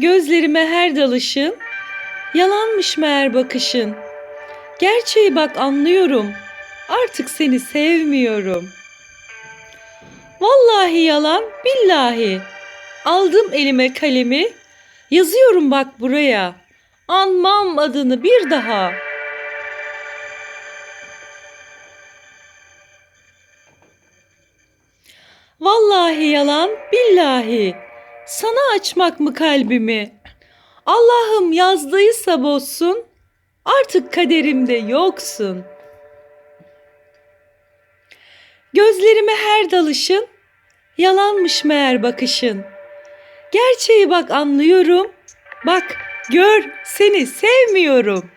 Gözlerime her dalışın, yalanmış meğer bakışın. Gerçeği bak anlıyorum, artık seni sevmiyorum. Vallahi yalan, billahi. Aldım elime kalemi, yazıyorum bak buraya. Anmam adını bir daha. Vallahi yalan, billahi. Sana açmak mı kalbimi? Allah'ım yazdıysa bozsun, artık kaderimde yoksun. Gözlerime her dalışın, yalanmış meğer bakışın. Gerçeği bak anlıyorum, bak gör seni sevmiyorum.